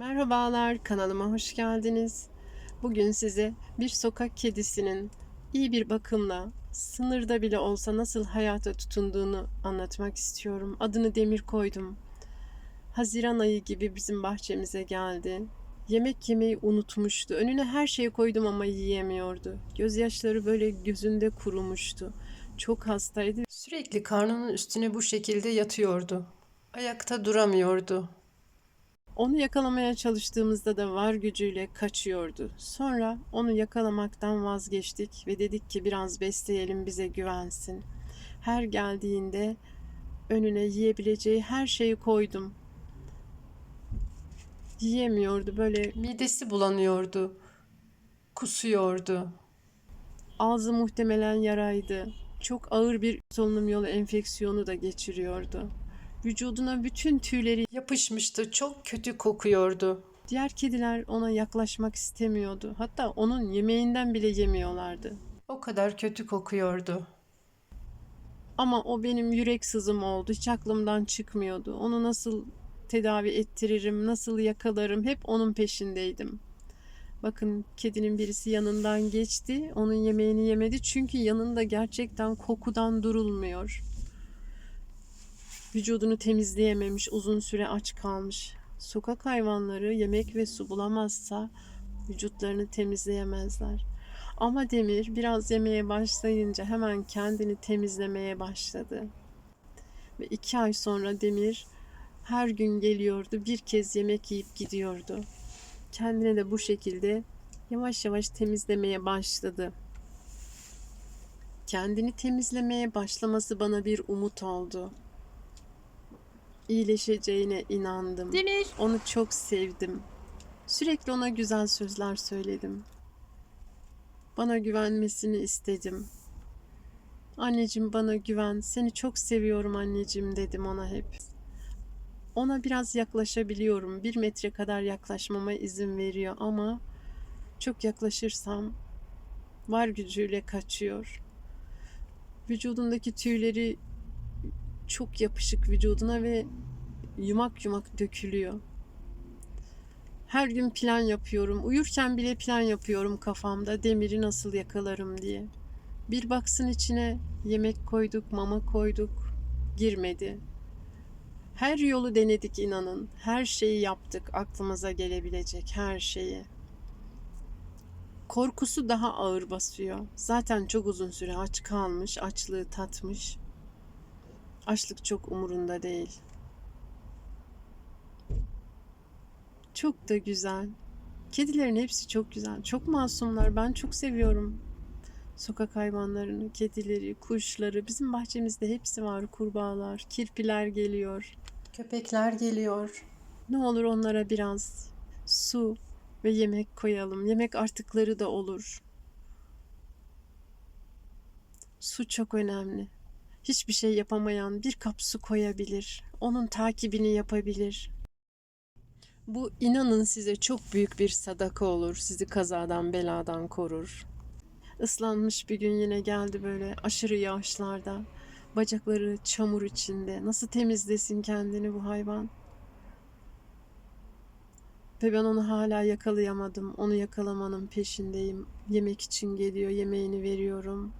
Merhabalar, kanalıma hoş geldiniz. Bugün size bir sokak kedisinin iyi bir bakımla sınırda bile olsa nasıl hayata tutunduğunu anlatmak istiyorum. Adını Demir koydum. Haziran ayı gibi bizim bahçemize geldi. Yemek yemeyi unutmuştu. Önüne her şeyi koydum ama yiyemiyordu. Gözyaşları böyle gözünde kurumuştu. Çok hastaydı. Sürekli karnının üstüne bu şekilde yatıyordu. Ayakta duramıyordu. Onu yakalamaya çalıştığımızda da var gücüyle kaçıyordu. Sonra onu yakalamaktan vazgeçtik ve dedik ki biraz besleyelim bize güvensin. Her geldiğinde önüne yiyebileceği her şeyi koydum. Yiyemiyordu böyle midesi bulanıyordu. Kusuyordu. Ağzı muhtemelen yaraydı. Çok ağır bir solunum yolu enfeksiyonu da geçiriyordu. Vücuduna bütün tüyleri yapışmıştı. Çok kötü kokuyordu. Diğer kediler ona yaklaşmak istemiyordu. Hatta onun yemeğinden bile yemiyorlardı. O kadar kötü kokuyordu. Ama o benim yürek sızım oldu. Hiç aklımdan çıkmıyordu. Onu nasıl tedavi ettiririm, nasıl yakalarım hep onun peşindeydim. Bakın kedinin birisi yanından geçti. Onun yemeğini yemedi çünkü yanında gerçekten kokudan durulmuyor. Vücudunu temizleyememiş, uzun süre aç kalmış. Sokak hayvanları yemek ve su bulamazsa vücutlarını temizleyemezler. Ama Demir biraz yemeye başlayınca hemen kendini temizlemeye başladı. Ve iki ay sonra Demir her gün geliyordu, bir kez yemek yiyip gidiyordu. Kendini de bu şekilde yavaş yavaş temizlemeye başladı. Kendini temizlemeye başlaması bana bir umut oldu iyileşeceğine inandım. Demir. Onu çok sevdim. Sürekli ona güzel sözler söyledim. Bana güvenmesini istedim. Anneciğim bana güven. Seni çok seviyorum anneciğim dedim ona hep. Ona biraz yaklaşabiliyorum. Bir metre kadar yaklaşmama izin veriyor ama çok yaklaşırsam var gücüyle kaçıyor. Vücudundaki tüyleri çok yapışık vücuduna ve yumak yumak dökülüyor. Her gün plan yapıyorum. Uyurken bile plan yapıyorum kafamda. Demiri nasıl yakalarım diye. Bir baksın içine yemek koyduk, mama koyduk. Girmedi. Her yolu denedik inanın. Her şeyi yaptık aklımıza gelebilecek her şeyi. Korkusu daha ağır basıyor. Zaten çok uzun süre aç kalmış, açlığı tatmış. Açlık çok umurunda değil. Çok da güzel. Kedilerin hepsi çok güzel. Çok masumlar. Ben çok seviyorum. Sokak hayvanlarını, kedileri, kuşları. Bizim bahçemizde hepsi var. Kurbağalar, kirpiler geliyor. Köpekler geliyor. Ne olur onlara biraz su ve yemek koyalım. Yemek artıkları da olur. Su çok önemli hiçbir şey yapamayan bir kap su koyabilir. Onun takibini yapabilir. Bu inanın size çok büyük bir sadaka olur. Sizi kazadan beladan korur. Islanmış bir gün yine geldi böyle aşırı yağışlarda. Bacakları çamur içinde. Nasıl temizlesin kendini bu hayvan? Ve ben onu hala yakalayamadım. Onu yakalamanın peşindeyim. Yemek için geliyor. Yemeğini veriyorum.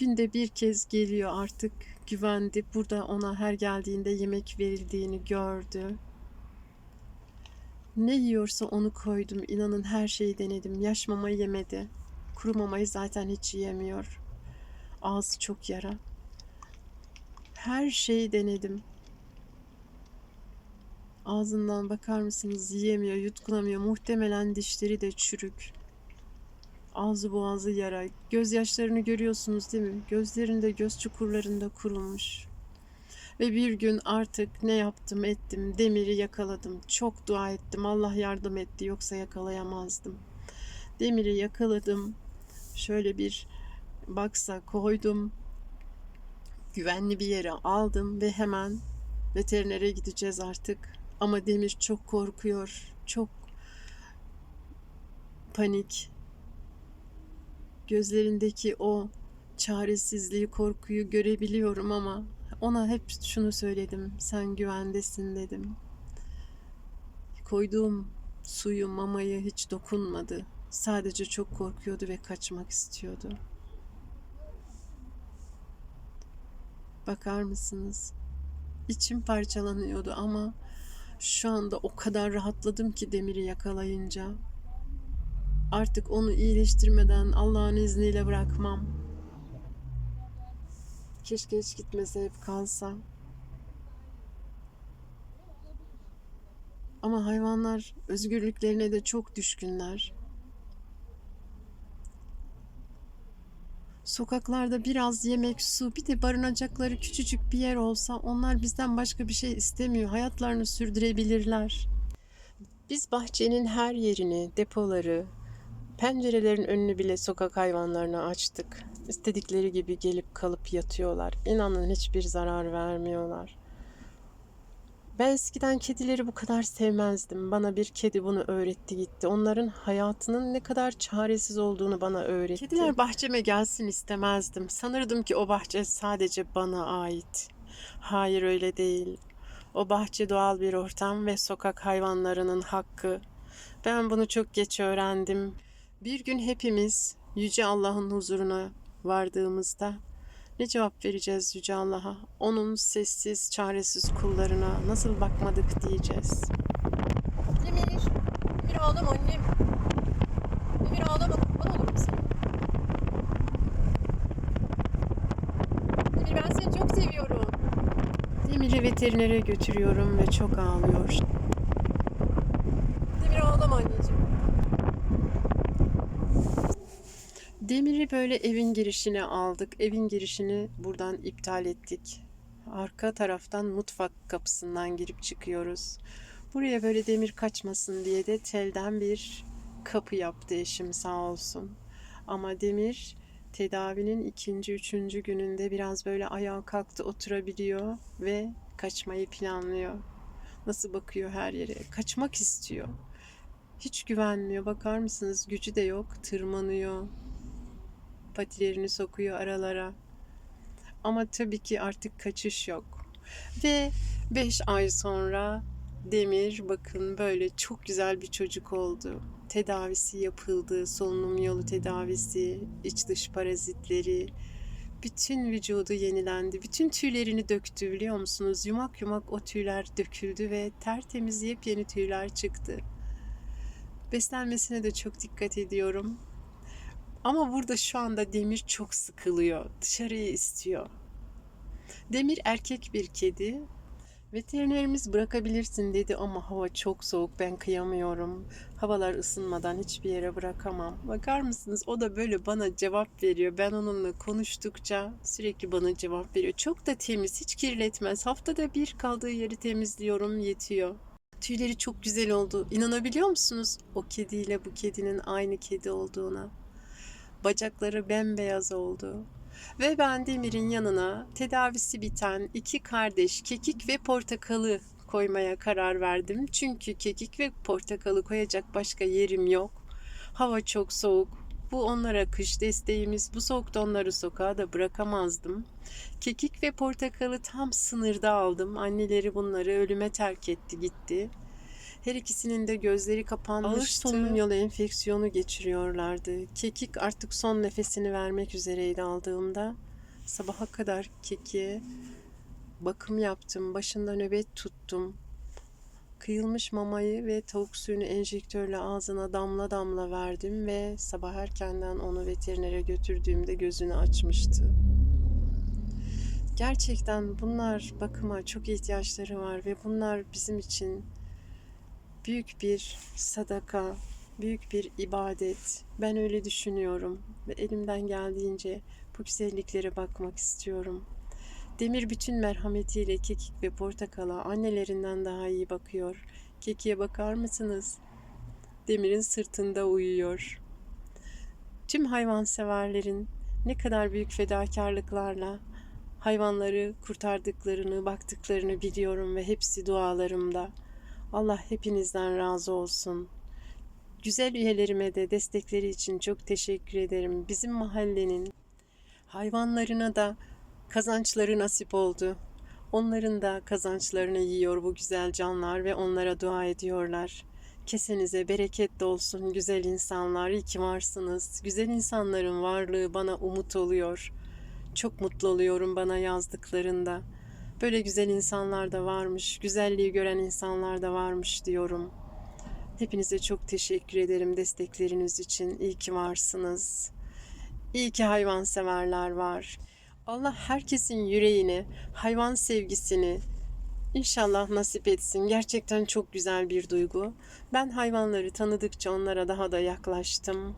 Günde bir kez geliyor artık güvendi. Burada ona her geldiğinde yemek verildiğini gördü. Ne yiyorsa onu koydum. İnanın her şeyi denedim. Yaş mama yemedi. Kuru mamayı zaten hiç yiyemiyor. Ağzı çok yara. Her şeyi denedim. Ağzından bakar mısınız yiyemiyor, yutkunamıyor. Muhtemelen dişleri de çürük. Ağzı boğazı yara. Gözyaşlarını görüyorsunuz değil mi? Gözlerinde, göz çukurlarında kurumuş. Ve bir gün artık ne yaptım ettim, demiri yakaladım. Çok dua ettim, Allah yardım etti yoksa yakalayamazdım. Demiri yakaladım. Şöyle bir baksa koydum. Güvenli bir yere aldım ve hemen veterinere gideceğiz artık. Ama Demir çok korkuyor. Çok panik gözlerindeki o çaresizliği, korkuyu görebiliyorum ama ona hep şunu söyledim. Sen güvendesin dedim. koyduğum suyu, mamayı hiç dokunmadı. Sadece çok korkuyordu ve kaçmak istiyordu. Bakar mısınız? İçim parçalanıyordu ama şu anda o kadar rahatladım ki demiri yakalayınca. Artık onu iyileştirmeden Allah'ın izniyle bırakmam. Keşke hiç gitmese hep kalsa. Ama hayvanlar özgürlüklerine de çok düşkünler. Sokaklarda biraz yemek, su, bir de barınacakları küçücük bir yer olsa onlar bizden başka bir şey istemiyor. Hayatlarını sürdürebilirler. Biz bahçenin her yerini, depoları, pencerelerin önünü bile sokak hayvanlarına açtık. İstedikleri gibi gelip kalıp yatıyorlar. İnanın hiçbir zarar vermiyorlar. Ben eskiden kedileri bu kadar sevmezdim. Bana bir kedi bunu öğretti gitti. Onların hayatının ne kadar çaresiz olduğunu bana öğretti. Kediler bahçeme gelsin istemezdim. Sanırdım ki o bahçe sadece bana ait. Hayır öyle değil. O bahçe doğal bir ortam ve sokak hayvanlarının hakkı. Ben bunu çok geç öğrendim. Bir gün hepimiz Yüce Allah'ın huzuruna vardığımızda ne cevap vereceğiz Yüce Allah'a? Onun sessiz, çaresiz kullarına nasıl bakmadık diyeceğiz. Demir. Demir ağlama annem. Demir ağlama. Bana olur musun? Demir ben seni çok seviyorum. Demir'i veterinere götürüyorum ve çok ağlıyor. Demir ağlama anneciğim. Demir'i böyle evin girişine aldık. Evin girişini buradan iptal ettik. Arka taraftan mutfak kapısından girip çıkıyoruz. Buraya böyle demir kaçmasın diye de telden bir kapı yaptı eşim sağ olsun. Ama demir tedavinin ikinci, üçüncü gününde biraz böyle ayağa kalktı oturabiliyor ve kaçmayı planlıyor. Nasıl bakıyor her yere. Kaçmak istiyor. Hiç güvenmiyor. Bakar mısınız? Gücü de yok. Tırmanıyor patilerini sokuyor aralara. Ama tabii ki artık kaçış yok. Ve 5 ay sonra Demir bakın böyle çok güzel bir çocuk oldu. Tedavisi yapıldı, solunum yolu tedavisi, iç dış parazitleri, bütün vücudu yenilendi. Bütün tüylerini döktü biliyor musunuz? Yumak yumak o tüyler döküldü ve tertemiz yepyeni tüyler çıktı. Beslenmesine de çok dikkat ediyorum. Ama burada şu anda Demir çok sıkılıyor. Dışarıyı istiyor. Demir erkek bir kedi. Veterinerimiz bırakabilirsin dedi ama hava çok soğuk ben kıyamıyorum. Havalar ısınmadan hiçbir yere bırakamam. Bakar mısınız o da böyle bana cevap veriyor. Ben onunla konuştukça sürekli bana cevap veriyor. Çok da temiz hiç kirletmez. Haftada bir kaldığı yeri temizliyorum yetiyor. Tüyleri çok güzel oldu. İnanabiliyor musunuz o kediyle bu kedinin aynı kedi olduğuna? Bacakları bembeyaz oldu. Ve ben Demir'in yanına tedavisi biten iki kardeş kekik ve portakalı koymaya karar verdim. Çünkü kekik ve portakalı koyacak başka yerim yok. Hava çok soğuk. Bu onlara kış desteğimiz. Bu soğukta onları sokağa da bırakamazdım. Kekik ve portakalı tam sınırda aldım. Anneleri bunları ölüme terk etti gitti. Her ikisinin de gözleri kapanmıştı. Ağır solunum enfeksiyonu geçiriyorlardı. Kekik artık son nefesini vermek üzereydi aldığımda. Sabaha kadar kekiğe bakım yaptım. Başında nöbet tuttum. Kıyılmış mamayı ve tavuk suyunu enjektörle ağzına damla damla verdim ve sabah erkenden onu veterinere götürdüğümde gözünü açmıştı. Gerçekten bunlar bakıma çok ihtiyaçları var ve bunlar bizim için büyük bir sadaka, büyük bir ibadet. Ben öyle düşünüyorum ve elimden geldiğince bu güzelliklere bakmak istiyorum. Demir bütün merhametiyle kekik ve portakala annelerinden daha iyi bakıyor. Kekiğe bakar mısınız? Demir'in sırtında uyuyor. Tüm hayvanseverlerin ne kadar büyük fedakarlıklarla hayvanları kurtardıklarını, baktıklarını biliyorum ve hepsi dualarımda. Allah hepinizden razı olsun. Güzel üyelerime de destekleri için çok teşekkür ederim. Bizim mahallenin hayvanlarına da kazançları nasip oldu. Onların da kazançlarını yiyor bu güzel canlar ve onlara dua ediyorlar. Kesenize bereket de olsun güzel insanlar. İyi ki varsınız. Güzel insanların varlığı bana umut oluyor. Çok mutlu oluyorum bana yazdıklarında. Böyle güzel insanlar da varmış, güzelliği gören insanlar da varmış diyorum. Hepinize çok teşekkür ederim destekleriniz için. İyi ki varsınız. İyi ki hayvanseverler var. Allah herkesin yüreğine hayvan sevgisini inşallah nasip etsin. Gerçekten çok güzel bir duygu. Ben hayvanları tanıdıkça onlara daha da yaklaştım.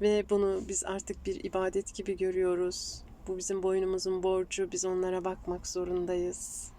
Ve bunu biz artık bir ibadet gibi görüyoruz. Bu bizim boynumuzun borcu. Biz onlara bakmak zorundayız.